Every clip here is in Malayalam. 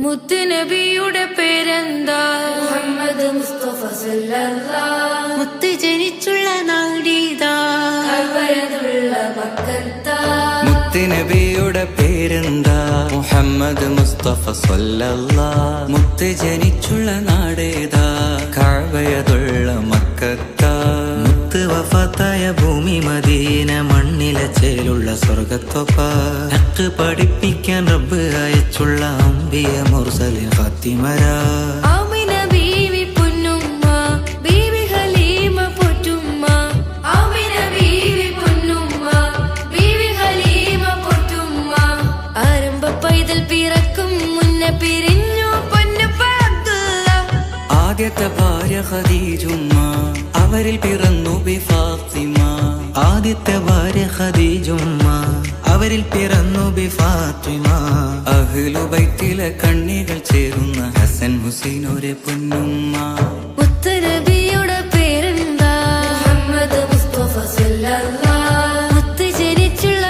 മുത്തുനബിയുടെ പേരെന്താ? മുഹമ്മദ് മുസ്തഫ മുത്ത് ജനിച്ചുള്ള നാടീതാ. മുത്തുനബിയുടെ പേരെന്താ? മുഹമ്മദ് മുസ്തഫ സല്ലല്ലാ മുത്ത് ജനിച്ചുള്ള നാടേതാ. കാവയതുള്ള മക്കത്താ. മുത്ത് വഫാത്തായ ഭൂമി മദീന മണ്ണിലെ ചേലുള്ള സ്വർഗത്തൊപ്പ ഹക്ക് പഠിപ്പിക്കാൻ റബ്ബ് അയച്ചുള്ള അമ്പിയ മുർസലിൻ ഫാത്തിമരാ. ആദ്യത്തെ ഭാര്യ ഖദീജുമ്മ അവരിൽ പിറന്നു ബി ഫാത്തിമ. ആദ്യത്തെ ഭാര്യ ഖദീജുമ്മ. അവരിൽ പിറന്നു ബി ഫാത്തിമ. അഹ്ലു ബൈത്തിലെ കണ്ണികൾ ചേരുന്ന ഹസൻ ഹുസൈൻ ഒരു പൊന്നുമ്മ. ായ പേരെന്താ? മുഹമ്മദ് മുസ്തഫ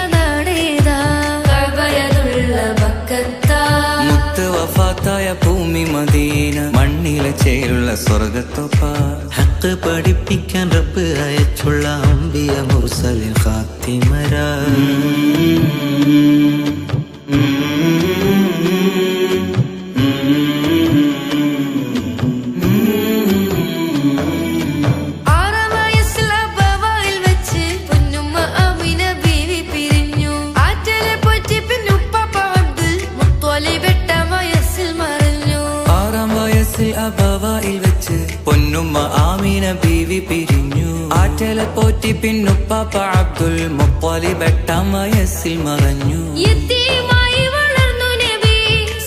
നാടേതാ? മുത്ത് വഫാത്തായ മണ്ണിലെ ചേരുള്ള സ്വർഗത്തൊപ്പ ഹക്ക് പഠിപ്പിക്കാൻ റബ്ബ് അയച്ചുള്ള പൊന്നുമ്മ ആമീന ബീവി പിരിഞ്ഞു. ആറ്റല പോറ്റി പിന്നുപ്പാപ്പ അബ്ദുൽ മുപ്പാലി എട്ടാം വയസ്സിൽ മറഞ്ഞു. യത്തീമായി വളർന്നു നബി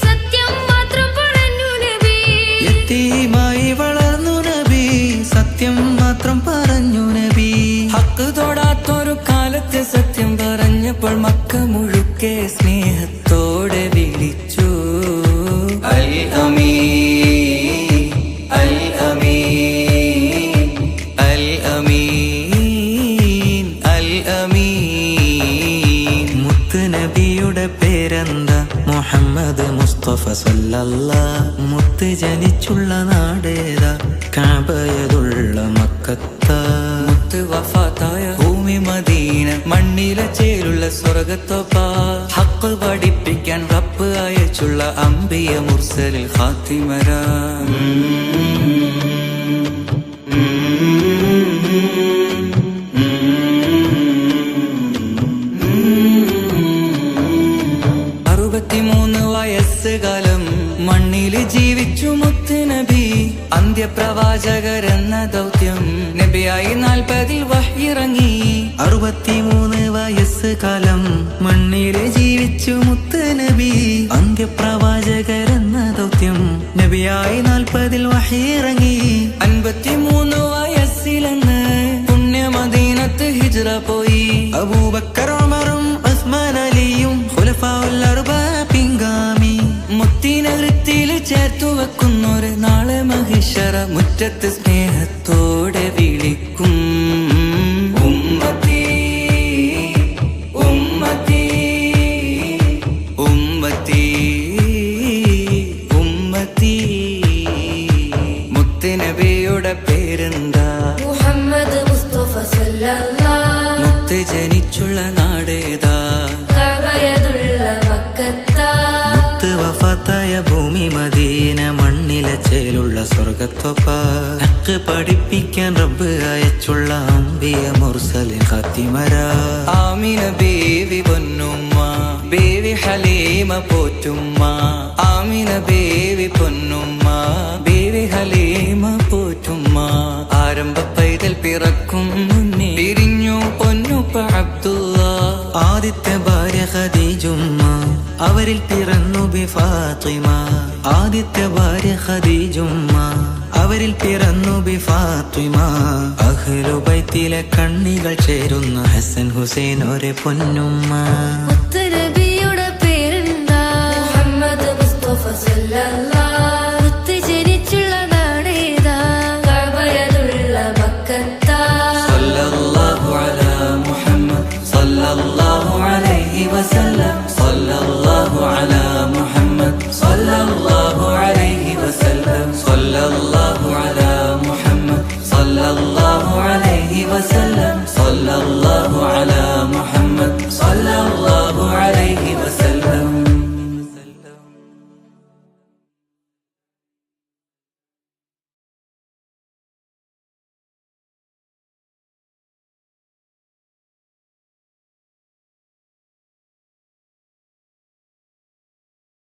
സത്യം മാത്രം പറഞ്ഞു നബി. യത്തീമായി വളർന്നു നബി സത്യം മാത്രം പറഞ്ഞു നബി. ഹക്ക് തൊടാത്തൊരു കാലത്തെ സത്യം പറഞ്ഞപ്പോൾ മക്ക മുഴുക്കെ സ്നേഹത്തോടെ അമീൻ മുത്ത് നബിയുടെ പേരെന്താ? മുഹമ്മദ് മുസ്തഫ സല്ലല്ലാ. മുത്ത് ജനിച്ചുള്ള നാടേതാ? കാബയതുള്ള മക്കത്ത. മുത്ത് വഫാത്തായ ഭൂമി മദീന മണ്ണിലെ ചേലുള്ള സ്വർഗത്തൊപ്പ. ഹക്ക് പഠിപ്പിക്കാൻ റപ്പ് അയച്ചുള്ള അമ്പിയ മുർസലിൽ ഖാത്തിമരാ. അന്ത്യപ്രവാചകരെന്ന ദൗത്യം നബിയായി നാൽപ്പതിൽ വഹിറങ്ങി അറുപത്തിമൂന്ന് വയസ്സുകാലം മണ്ണിൽ ജീവിച്ചു മുത്ത് നബി. അന്ത്യപ്രവാചകരെന്ന ദൗത്യം നബിയായി നാൽപ്പതിൽ വഹിറങ്ങി അൻപത്തിമൂന്ന് വയസ്സിലെന്ന് പുണ്യമദീനത്ത് ഹിജറ പോയി. അബൂബക്കർ at this ഭൂമി മദീന മണ്ണിലെ ചേലുള്ള സ്വർഗത്തൊപ്പ. ഹക്ക് പഠിപ്പിക്കാൻ റബ്ബ് അയച്ചുള്ള അമ്പിയ മുർസലിൻ കത്തിമര ആമിന ബേവി പൊന്നുമ്മ ബേവി ഹലീമ പോറ്റുമ്മ. ആമിന ബേവി അവരിൽ പിറന്നു ബി ഫാത്തിമ. ആദ്യത്തെ ഭാര്യ ഖദീജുമ്മ. അവരിൽ പിറന്നു ബി ഫാത്തിമ. അഹ്ലു ബൈത്തിലെ കണ്ണികൾ ചേരുന്ന ഹസൻ ഹുസൈൻ ഒരു പൊന്നുമ്മ. പേരെന്താ? മുഹമ്മദ് മുസ്തഫ സല്ലല്ലാഹ്